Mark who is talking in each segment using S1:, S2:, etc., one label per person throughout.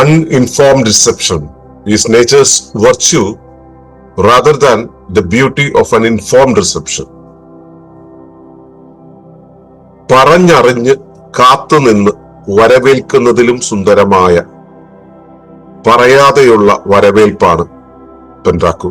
S1: uninformed reception is nature's virtue rather than the beauty of an informed reception. പറഞ്ഞറിഞ്ഞ് കാത്തുനിന്ന് വരവേൽക്കുന്നതിലും സുന്ദരമായ പറയാതെയുള്ള വരവേൽപ്പാണ് പെൻഡാക്കു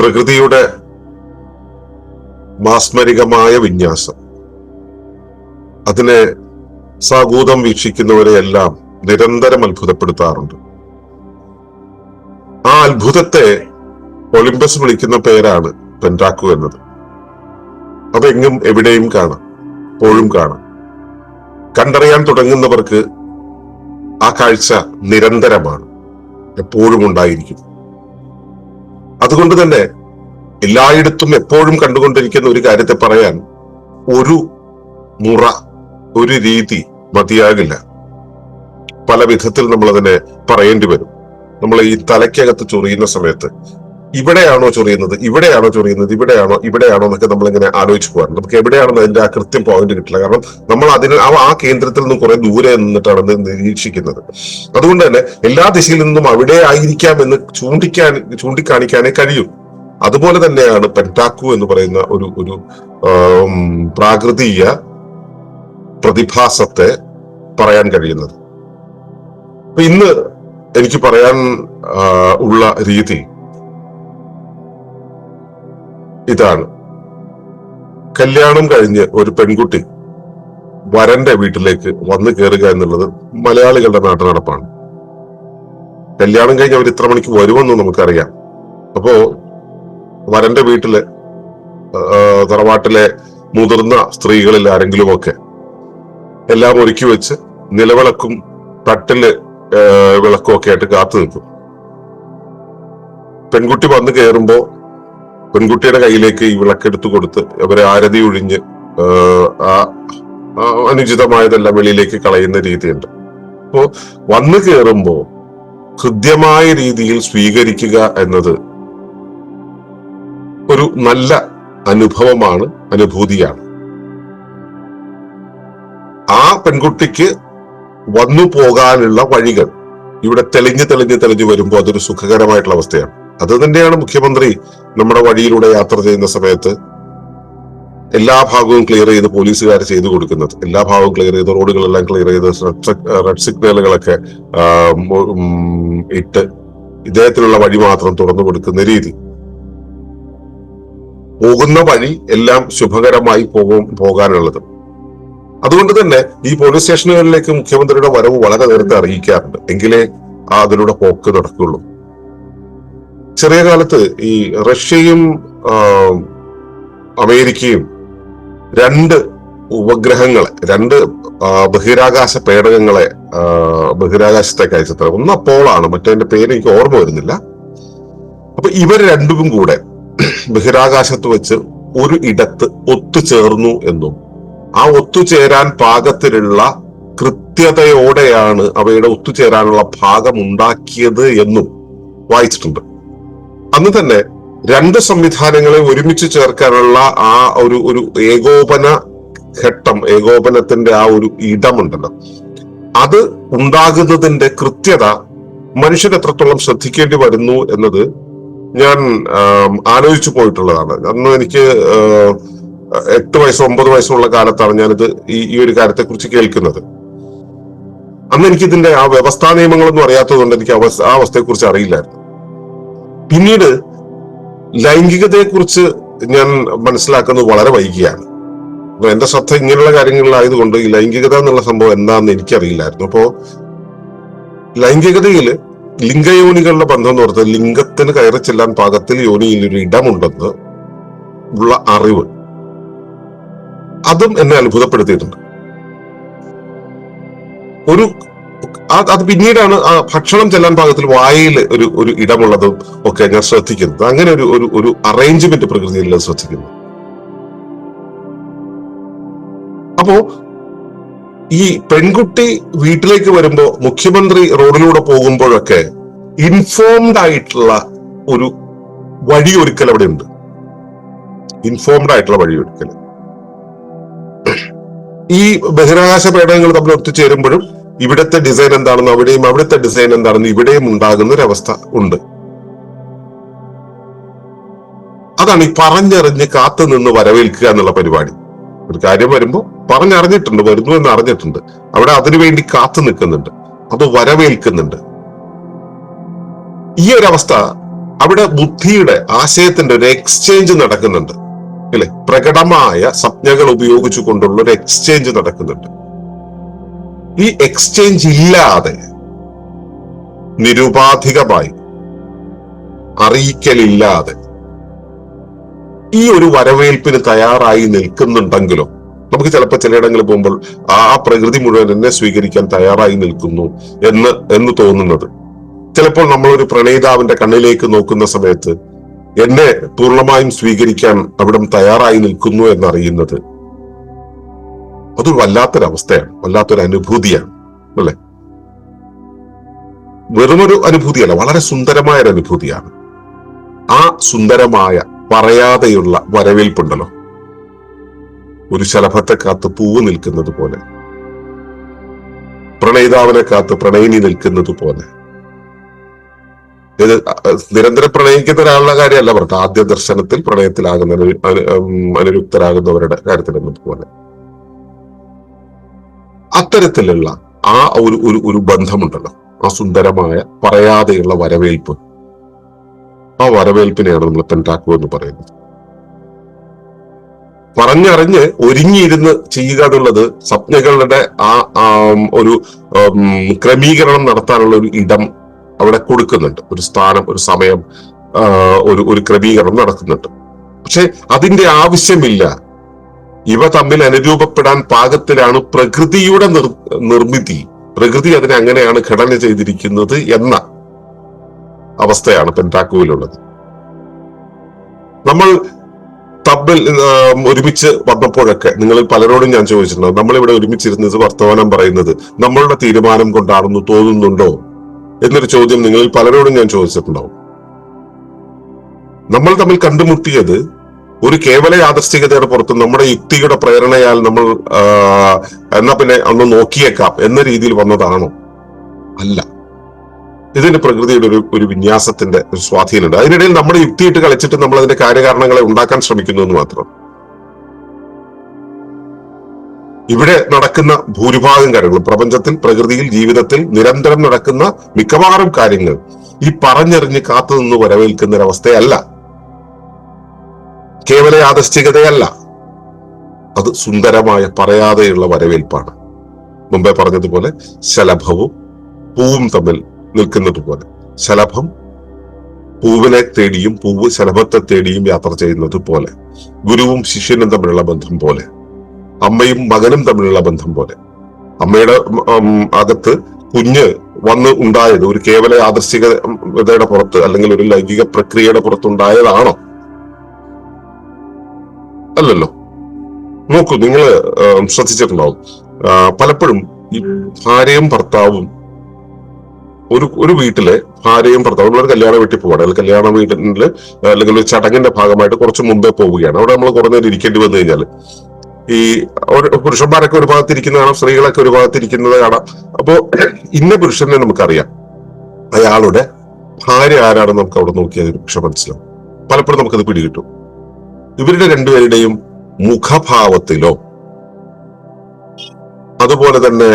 S1: പ്രകൃതിയുടെ മാസ്മരികമായ വിന്യാസം. അതിനെ സാഗൂതം വീക്ഷിക്കുന്നവരെയെല്ലാം നിരന്തരം അത്ഭുതപ്പെടുത്താറുണ്ട്. ആ അത്ഭുതത്തെ ഒളിമ്പസ് വിളിക്കുന്ന പേരാണ് പെന്റാക്കു എന്നത്. അതെങ്ങും എവിടെയും കാണാം എപ്പോഴും കാണാം. കണ്ടറിയാൻ തുടങ്ങുന്നവർക്ക് ആ കാഴ്ച നിരന്തരമാണ് എപ്പോഴും ഉണ്ടായിരിക്കും. അതുകൊണ്ട് തന്നെ എല്ലായിടത്തും എപ്പോഴും കണ്ടുകൊണ്ടിരിക്കുന്ന ഒരു കാര്യത്തെ പറയാൻ ഒരു മുറ ഒരു രീതി മതിയാകില്ല. പല വിധത്തിൽ നമ്മൾ അതിനെ പറയേണ്ടി വരും. നമ്മൾ ഈ തലയ്ക്കകത്ത് ചൊറിയുന്ന സമയത്ത് ഇവിടെയാണോ ചൊറിയുന്നത് ഇവിടെയാണോ ചൊറിയുന്നത് ഇവിടെയാണോ? ഇവിടെയാണോ എന്നൊക്കെ നമ്മൾ ഇങ്ങനെ ആലോചിച്ച് പോകാറുണ്ട്. നമുക്ക് എവിടെയാണെന്ന് അതിന്റെ ആ കൃത്യം പോയിന്റ് കിട്ടില്ല. കാരണം നമ്മൾ അതിന് ആ കേന്ദ്രത്തിൽ നിന്നും കുറെ ദൂരെ നിന്നിട്ടാണ് അത് നിരീക്ഷിക്കുന്നത്. അതുകൊണ്ട് തന്നെ എല്ലാ ദിശയിൽ നിന്നും അവിടെ ആയിരിക്കാം എന്ന് ചൂണ്ടിക്കാൻ ചൂണ്ടിക്കാണിക്കാനേ കഴിയും. അതുപോലെ തന്നെയാണ് പെന്റാക്കു എന്ന് പറയുന്ന ഒരു ഒരു പ്രാകൃതീയ പ്രതിഭാസത്തെ പറയാൻ കഴിയുന്നത്. ഇന്ന് എനിക്ക് പറയാൻ ഉള്ള രീതി ഇതാണ്. കല്യാണം കഴിഞ്ഞ് ഒരു പെൺകുട്ടി വരന്റെ വീട്ടിലേക്ക് വന്നു കയറുക എന്നുള്ളത് മലയാളികളുടെ നാട്ടുനടപ്പാണ്. കല്യാണം കഴിഞ്ഞ് അവർ ഇത്ര മണിക്ക് വരുമെന്ന് നമുക്കറിയാം. അപ്പോ വരന്റെ വീട്ടിൽ തറവാട്ടിലെ മുതിർന്ന സ്ത്രീകളിൽ ആരെങ്കിലുമൊക്കെ എല്ലാം ഒരുക്കി വെച്ച് നിലവിളക്കും തട്ടിൽ വിളക്കും ഒക്കെ ആയിട്ട് കാത്തു നിൽക്കും. പെൺകുട്ടി വന്നു കയറുമ്പോ പെൺകുട്ടിയുടെ കയ്യിലേക്ക് ഈ വിളക്കെടുത്തു കൊടുത്ത് അവരെ ആരതി ഒഴിഞ്ഞ് ആ, അനുചിതമായതെല്ലാം വെളിയിലേക്ക് കളയുന്ന രീതിയുണ്ട്. അപ്പോ വന്നു കയറുമ്പോ ഹൃദ്യമായ രീതിയിൽ സ്വീകരിക്കുക എന്നത് ഒരു നല്ല അനുഭവമാണ് അനുഭൂതിയാണ്. ആ പെൺകുട്ടിക്ക് വന്നു പോകാനുള്ള വഴികൾ ഇവിടെ തെളിഞ്ഞ് തെളിഞ്ഞ് തെളിഞ്ഞു വരുമ്പോൾ അതൊരു സുഖകരമായിട്ടുള്ള അവസ്ഥയാണ്. അത് തന്നെയാണ് മുഖ്യമന്ത്രി നമ്മുടെ വഴിയിലൂടെ യാത്ര ചെയ്യുന്ന സമയത്ത് എല്ലാ ഭാഗവും ക്ലിയർ ചെയ്ത് പോലീസുകാർ ചെയ്തു കൊടുക്കുന്നത്. എല്ലാ ഭാഗവും ക്ലിയർ ചെയ്ത് റോഡുകളെല്ലാം ക്ലിയർ ചെയ്ത് റെഡ് സിഗ്നലുകളൊക്കെ ഇട്ട് ഇദ്ദേഹത്തിനുള്ള വഴി മാത്രം തുറന്നു കൊടുക്കുന്ന രീതി. പോകുന്ന വഴി എല്ലാം ശുഭകരമായി പോകും പോകാനുള്ളത്. അതുകൊണ്ട് തന്നെ ഈ പോലീസ് സ്റ്റേഷനുകളിലേക്ക് മുഖ്യമന്ത്രിയുടെ വരവ് വളരെ നേരത്തെ അറിയിക്കാറുണ്ട്. എങ്കിലേ അതിലൂടെ പോക്ക് നടക്കുള്ളൂ ചെറിയ കാലത്ത് ഈ റഷ്യയും അമേരിക്കയും രണ്ട് ഉപഗ്രഹങ്ങളെ രണ്ട് ബഹിരാകാശ പേടകങ്ങളെ ബഹിരാകാശത്തേക്ക് അയച്ചത്ര ഒന്ന് അപ്പോളാണ് മറ്റേതിന്റെ പേര് എനിക്ക് ഓർമ്മ വരുന്നില്ല. അപ്പൊ ഇവർ രണ്ടും കൂടെ ബഹിരാകാശത്ത് വെച്ച് ഒരു ഇടത്ത് ഒത്തുചേർന്നു എന്നും ആ ഒത്തുചേരാൻ പാകത്തിലുള്ള കൃത്യതയോടെയാണ് അവയുടെ ഒത്തുചേരാനുള്ള ഭാഗം ഉണ്ടാക്കിയത് എന്നും വായിച്ചിട്ടുണ്ട്. അന്ന് തന്നെ രണ്ട് സംവിധാനങ്ങളെ ഒരുമിച്ച് ചേർക്കാനുള്ള ആ ഒരു ഒരു ഏകോപന ഘട്ടം ഏകോപനത്തിന്റെ ആ ഒരു ഇടമുണ്ടല്ലോ. അത് ഉണ്ടാകുന്നതിന്റെ കൃത്യത മനുഷ്യൻ എത്രത്തോളം ശ്രദ്ധിക്കേണ്ടി വരുന്നു എന്നത് ഞാൻ ആലോചിച്ചു പോയിട്ടുള്ളതാണ്. അന്ന് എനിക്ക് എട്ട് വയസ്സ് ഒമ്പത് വയസ്സുള്ള കാലത്താണ് ഞാനിത് ഈ ഈ ഒരു കാര്യത്തെ കുറിച്ച് കേൾക്കുന്നത്. അന്ന് എനിക്കിതിന്റെ ആ വ്യവസ്ഥാ നിയമങ്ങളൊന്നും അറിയാത്തതുകൊണ്ട് എനിക്ക് ആ അവസ്ഥയെ കുറിച്ച് അറിയില്ലായിരുന്നു. പിന്നീട് ലൈംഗികതയെ കുറിച്ച് ഞാൻ മനസ്സിലാക്കുന്നത് വളരെ വൈകിയാണ്. അപ്പൊ എന്റെ ശ്രദ്ധ ഇങ്ങനെയുള്ള കാര്യങ്ങളിലായതുകൊണ്ട് ഈ ലൈംഗികത എന്നുള്ള സംഭവം എന്താണെന്ന് എനിക്കറിയില്ലായിരുന്നു. അപ്പോ ലൈംഗികതയിൽ ലിംഗയോനികളുടെ ബന്ധം എന്ന് പറഞ്ഞാൽ ലിംഗത്തിന് കയറി ചെല്ലാൻ പാകത്തിൽ യോനിയിൽ ഒരു ഇടമുണ്ടെന്ന് ഉള്ള അറിവ്. അതും എന്നെ അത്ഭുതപ്പെടുത്തിയിട്ടുണ്ട്. ഒരു അത് പിന്നീടാണ് ആ ഭക്ഷണം ചെല്ലാൻ പാകത്തിൽ വായിൽ ഒരു ഒരു ഇടമുള്ളതും ഒക്കെ ഞാൻ ശ്രദ്ധിക്കുന്നത്. അങ്ങനെ ഒരു ഒരു ഒരു അറേഞ്ച്മെന്റ് പ്രകൃതിയിൽ ശ്രദ്ധിക്കുന്നു. അപ്പോ ഈ പെൺകുട്ടി വീട്ടിലേക്ക് വരുമ്പോ മുഖ്യമന്ത്രി റോഡിലൂടെ പോകുമ്പോഴൊക്കെ ഇൻഫോംഡ് ആയിട്ടുള്ള ഒരു വഴിയൊരുക്കൽ അവിടെ ഉണ്ട് ഇൻഫോംഡ് ആയിട്ടുള്ള വഴിയൊരുക്കൽ. ഈ ബഹിരാകാശ പേടകങ്ങൾ തമ്മിൽ ഒത്തുചേരുമ്പോഴും ഇവിടുത്തെ ഡിസൈൻ എന്താണെന്ന് അവിടെയും അവിടുത്തെ ഡിസൈൻ എന്താണെന്ന് ഇവിടെയും ഉണ്ടാകുന്ന ഒരു അവസ്ഥ ഉണ്ട്. അതാണ് ഈ പറഞ്ഞറിഞ്ഞ് കാത്തു നിന്ന് വരവേൽക്കുക എന്നുള്ള പരിപാടി. ഒരു കാര്യം വരുമ്പോൾ പറഞ്ഞറിഞ്ഞിട്ടുണ്ട് വരുന്നു എന്ന് അറിഞ്ഞിട്ടുണ്ട്. അവിടെ അതിനുവേണ്ടി കാത്തു നിൽക്കുന്നുണ്ട്. അത് വരവേൽക്കുന്നുണ്ട്. ഈ ഒരു അവസ്ഥ അവിടെ ബുദ്ധിയുടെ ആശയത്തിന്റെ ഒരു എക്സ്ചേഞ്ച് നടക്കുന്നുണ്ട്. അല്ലെ? പ്രകടമായ സംജ്ഞകൾ ഉപയോഗിച്ചുകൊണ്ടുള്ള ഒരു എക്സ്ചേഞ്ച് നടക്കുന്നുണ്ട്. ഈ എക്സ്ചേഞ്ച് ഇല്ലാതെ നിരുപാധികമായി അറിയിക്കലില്ലാതെ ഈ ഒരു വരവേൽപ്പിന് തയ്യാറായി നിൽക്കുന്നുണ്ടെങ്കിലോ നമുക്ക് ചിലപ്പോൾ ചിലയിടങ്ങളിൽ പോകുമ്പോൾ ആ പ്രകൃതി മുഴുവൻ എന്നെ സ്വീകരിക്കാൻ തയ്യാറായി നിൽക്കുന്നു എന്ന് എന്ന് തോന്നുന്നത്. ചിലപ്പോൾ നമ്മൾ ഒരു പ്രണയിതാവിന്റെ കണ്ണിലേക്ക് നോക്കുന്ന സമയത്ത് എന്നെ പൂർണമായും സ്വീകരിക്കാൻ അവിടം തയ്യാറായി നിൽക്കുന്നു എന്നറിയുന്നത് അതൊരു വല്ലാത്തൊരവസ്ഥയാണ് വല്ലാത്തൊരു അനുഭൂതിയാണ് അല്ലെ? വെറുമൊരു അനുഭൂതിയല്ല വളരെ സുന്ദരമായ ഒരു അനുഭൂതിയാണ് ആ സുന്ദരമായ പറയാതെയുള്ള വരവേൽപ്പുണ്ടല്ലോ? ഒരു ശലഭത്തെ കാത്ത് പൂവ് നിൽക്കുന്നത് പോലെ. പ്രണയിതാവിനെ കാത്ത് പ്രണയിനി നിൽക്കുന്നത് പോലെ. ഇത് നിരന്തരം പ്രണയിക്കുന്ന ഒരാളുടെ കാര്യമല്ല പറഞ്ഞത് ആദ്യ ദർശനത്തിൽ പ്രണയത്തിലാകുന്ന അനുരുക്തരാകുന്നവരുടെ അനു- പോലെ കാര്യത്തിൽ എന്നതുപോലെ അത്തരത്തിലുള്ള ആ ഒരു ഒരു ഒരു ബന്ധമുണ്ടല്ലോ. ആ സുന്ദരമായ പറയാതെയുള്ള വരവേൽപ്പ്. ആ വരവേൽപ്പിനെയാണ് നമ്മൾ പെൻടാക്കു എന്ന് പറയുന്നത്. പറഞ്ഞറിഞ്ഞ് ഒരുങ്ങിയിരുന്ന് ചെയ്യുക എന്നുള്ളത് സ്വപ്നകളുടെ ആ ഒരു ക്രമീകരണം നടത്താനുള്ള ഒരു ഇടം അവിടെ കൊടുക്കുന്നുണ്ട്. ഒരു സ്ഥാനം ഒരു സമയം ഒരു ഒരു ക്രമീകരണം നടക്കുന്നുണ്ട്. പക്ഷെ അതിന്റെ ആവശ്യമില്ല. ഇവ തമ്മിൽ അനുരൂപപ്പെടാൻ പാകത്തിലാണ് പ്രകൃതിയുടെ നിർ നിർമ്മിതി. പ്രകൃതി അതിനെ അങ്ങനെയാണ് ഘടന ചെയ്തിരിക്കുന്നത് എന്ന അവസ്ഥയാണ് പെന്റാക്കുവിലുള്ളത്. നമ്മൾ തമ്മിൽ ഒരുമിച്ച് വന്നപ്പോഴൊക്കെ നിങ്ങൾ പലരോടും ഞാൻ ചോദിച്ചിട്ടുണ്ട് നമ്മളിവിടെ ഒരുമിച്ചിരുന്നത് വർത്തമാനം പറയുന്നത് നമ്മളുടെ തീരുമാനം കൊണ്ടാണെന്ന് തോന്നുന്നുണ്ടോ എന്നൊരു ചോദ്യം നിങ്ങളിൽ പലരോടും ഞാൻ ചോദിച്ചിട്ടുണ്ടാവും. നമ്മൾ തമ്മിൽ കണ്ടുമുട്ടിയത് ഒരു കേവല യാദർശികതയുടെ പുറത്ത്. നമ്മുടെ യുക്തിയുടെ പ്രേരണയാൽ നമ്മൾ എന്നാ പിന്നെ ഒന്ന് നോക്കിയേക്കാം എന്ന രീതിയിൽ വന്നതാണോ? അല്ല. ഇതിന് പ്രകൃതിയുടെ ഒരു ഒരു വിന്യാസത്തിന്റെ ഒരു സ്വാധീനമുണ്ട്. അതിനിടയിൽ നമ്മുടെ യുക്തിയിട്ട് കളിച്ചിട്ട് നമ്മൾ അതിന്റെ കാര്യകാരണങ്ങളെ ഉണ്ടാക്കാൻ ശ്രമിക്കുന്നു എന്ന് മാത്രം. ഇവിടെ നടക്കുന്ന ഭൂരിഭാഗം കാര്യങ്ങളും പ്രപഞ്ചത്തിൽ പ്രകൃതിയിൽ ജീവിതത്തിൽ നിരന്തരം നടക്കുന്ന മിക്കവാറും കാര്യങ്ങൾ ഈ പറഞ്ഞറിഞ്ഞ് കാത്തുനിന്ന് വരവേൽക്കുന്ന ഒരവസ്ഥയല്ല. കേവല യാദശ്ചികതയല്ല. അത് സുന്ദരമായ പറയാതെയുള്ള വരവേൽപ്പാണ്. മുമ്പേ പറഞ്ഞതുപോലെ ശലഭവും പൂവും തമ്മിൽ നിൽക്കുന്നത് പോലെ ശലഭം പൂവിനെ തേടിയും പൂവ് ശലഭത്തെ തേടിയും യാത്ര ചെയ്യുന്നത് പോലെ. ഗുരുവും ശിഷ്യനും തമ്മിലുള്ള ബന്ധം പോലെ. അമ്മയും മകനും തമ്മിലുള്ള ബന്ധം പോലെ. അമ്മയുടെ അകത്ത് കുഞ്ഞ് വന്ന് ഉണ്ടായത് ഒരു കേവല യാദർശികതയുടെ പുറത്ത് അല്ലെങ്കിൽ ഒരു ലൈംഗിക പ്രക്രിയയുടെ പുറത്തുണ്ടായതാണോ? അല്ലല്ലോ. നോക്കൂ നിങ്ങൾ ശ്രദ്ധിച്ചിട്ടുണ്ടാവും. പലപ്പോഴും ഈ ഭാര്യയും ഭർത്താവും ഒരു ഒരു വീട്ടിലെ ഭാര്യയും ഭർത്താവും ഒരു കല്യാണ വീട്ടിൽ പോവാണ്. അല്ലെങ്കിൽ കല്യാണ വീട്ടിൽ അല്ലെങ്കിൽ ഒരു ചടങ്ങിന്റെ ഭാഗമായിട്ട് കുറച്ച് മുമ്പേ പോവുകയാണ്. അവിടെ നമ്മൾ കുറേ നേരം ഇരിക്കേണ്ടി വന്നു കഴിഞ്ഞാൽ ഈ പുരുഷന്മാരൊക്കെ ഒരു ഭാഗത്തിരിക്കുന്നത് കാണാം സ്ത്രീകളൊക്കെ ഒരു ഭാഗത്തിരിക്കുന്നത് കാണാം. അപ്പോ ഇന്ന പുരുഷനെ നമുക്കറിയാം. അയാളുടെ ഭാര്യ ആരാണെന്ന് നമുക്ക് അവിടെ നോക്കിയാൽ പക്ഷെ മനസ്സിലാവും. പലപ്പോഴും നമുക്കത് പിടികിട്ടും. ഇവരുടെ രണ്ടുപേരുടെയും മുഖഭാവത്തിലോ അതുപോലെ തന്നെ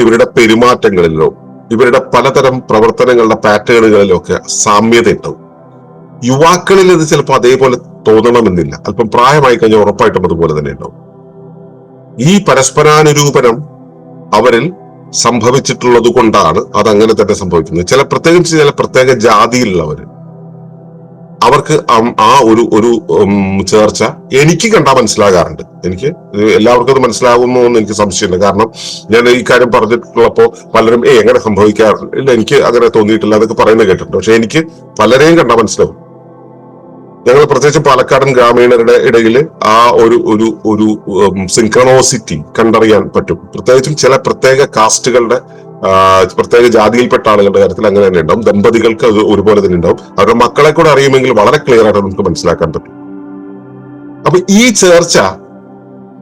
S1: ഇവരുടെ പെരുമാറ്റങ്ങളിലോ ഇവരുടെ പലതരം പ്രവർത്തനങ്ങളുടെ പാറ്റേണുകളിലോ ഒക്കെ സാമ്യത ഉണ്ടാവും യുവാക്കളിൽ ഇത് ചിലപ്പോൾ അതേപോലെ തോന്നണമെന്നില്ല. അല്പം പ്രായമായി കഴിഞ്ഞാൽ ഉറപ്പായിട്ടും അതുപോലെ തന്നെ ഉണ്ടാവും. ഈ പരസ്പരാനുരൂപനം അവരിൽ സംഭവിച്ചിട്ടുള്ളത് കൊണ്ടാണ് അത് അങ്ങനെ തന്നെ സംഭവിക്കുന്നത്. ചില പ്രത്യേകിച്ച് ചില പ്രത്യേക ജാതിയിലുള്ളവര് അവർക്ക് ആ ഒരു ഒരു ചേർച്ച എനിക്ക് കണ്ടാൽ മനസ്സിലാകാറുണ്ട്. എനിക്ക് എല്ലാവർക്കും അത് മനസ്സിലാകുന്നു എന്ന് എനിക്ക് സംശയമില്ല. കാരണം ഞാൻ ഈ കാര്യം പറഞ്ഞിട്ടുള്ളപ്പോൾ പലരും ഏ എങ്ങനെ സംഭവിക്കാറില്ല. ഇല്ല എനിക്ക് അങ്ങനെ തോന്നിയിട്ടില്ല അതൊക്കെ പറയുന്നത് കേട്ടിട്ടുണ്ട്. പക്ഷെ എനിക്ക് പലരെയും കണ്ടാൽ മനസ്സിലാവും. ഞങ്ങൾ പ്രത്യേകിച്ച് പാലക്കാടൻ ഗ്രാമീണരുടെ ഇടയിൽ ആ ഒരു ഒരു ഒരു സിൻക്രണോസിറ്റി കണ്ടറിയാൻ പറ്റും. പ്രത്യേകിച്ചും ചില പ്രത്യേക കാസ്റ്റുകളുടെ പ്രത്യേക ജാതിയിൽപ്പെട്ട ആളുകളുടെ കാര്യത്തിൽ അങ്ങനെ തന്നെ ഉണ്ടാവും. ദമ്പതികൾക്ക് അത് ഒരുപോലെ തന്നെ ഉണ്ടാവും. അവരുടെ മക്കളെ കൂടെ അറിയുമെങ്കിൽ വളരെ ക്ലിയർ ആയിട്ട് നമുക്ക് മനസ്സിലാക്കാൻ പറ്റും. അപ്പൊ ഈ ചേർച്ച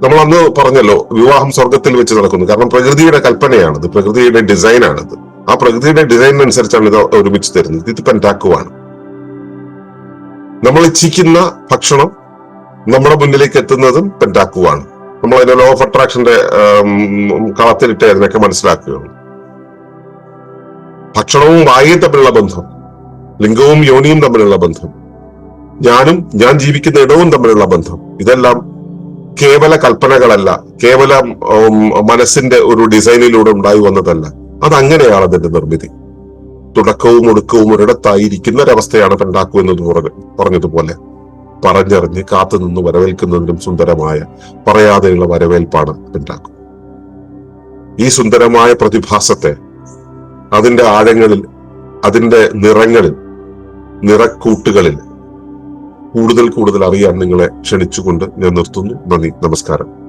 S1: നമ്മൾ അന്ന് പറഞ്ഞല്ലോ വിവാഹം സ്വർഗത്തിൽ വെച്ച് നടക്കുന്നു. കാരണം പ്രകൃതിയുടെ കൽപ്പനയാണിത് പ്രകൃതിയുടെ ഡിസൈനാണിത്. ആ പ്രകൃതിയുടെ ഡിസൈനിനനുസരിച്ചാണ് ഇത് ഒരുമിച്ച് തരുന്നത്. ഇത് പെന്റാക്കുവാണ്. നമ്മൾ ഇച്ഛിക്കുന്ന ഭക്ഷണം നമ്മുടെ മുന്നിലേക്ക് എത്തുന്നതും പെന്റാക്കുവാണ്. നമ്മൾ അതിന്റെ ലോ ഓഫ് അട്രാക്ഷന്റെ കളത്തിലിട്ട് അതിനൊക്കെ മനസ്സിലാക്കുകയുള്ളൂ. ഭക്ഷണവും വായയും തമ്മിലുള്ള ബന്ധം ലിംഗവും യോനിയും തമ്മിലുള്ള ബന്ധം ഞാനും ഞാൻ ജീവിക്കുന്ന ഇടവും തമ്മിലുള്ള ബന്ധം ഇതെല്ലാം കേവല കൽപ്പനകളല്ല കേവല മനസ്സിന്റെ ഒരു ഡിസൈനിലൂടെ ഉണ്ടായി വന്നതല്ല. അതങ്ങനെയാണ് അതിന്റെ നിർമ്മിതി. തുടക്കവും ഒടുക്കവും ഒരിടത്തായിരിക്കുന്ന ഒരവസ്ഥയാണ് പെണ്ടാക്കു എന്നത് പറഞ്ഞു പറഞ്ഞതുപോലെ. പറഞ്ഞറിഞ്ഞ് കാത്തുനിന്ന് വരവേൽക്കുന്നതിനും സുന്ദരമായ പറയാതെയുള്ള വരവേൽപ്പാണ് പെണ്ടാക്കു ഈ സുന്ദരമായ പ്രതിഭാസത്തെ അതിന്റെ ആഴങ്ങളിൽ അതിന്റെ നിറങ്ങളിൽ നിറക്കൂട്ടുകളിൽ. കൂടുതൽ കൂടുതൽ അറിയാൻ നിങ്ങളെ ക്ഷണിച്ചുകൊണ്ട് ഞാൻ നിർത്തുന്നു. നന്ദി നമസ്കാരം.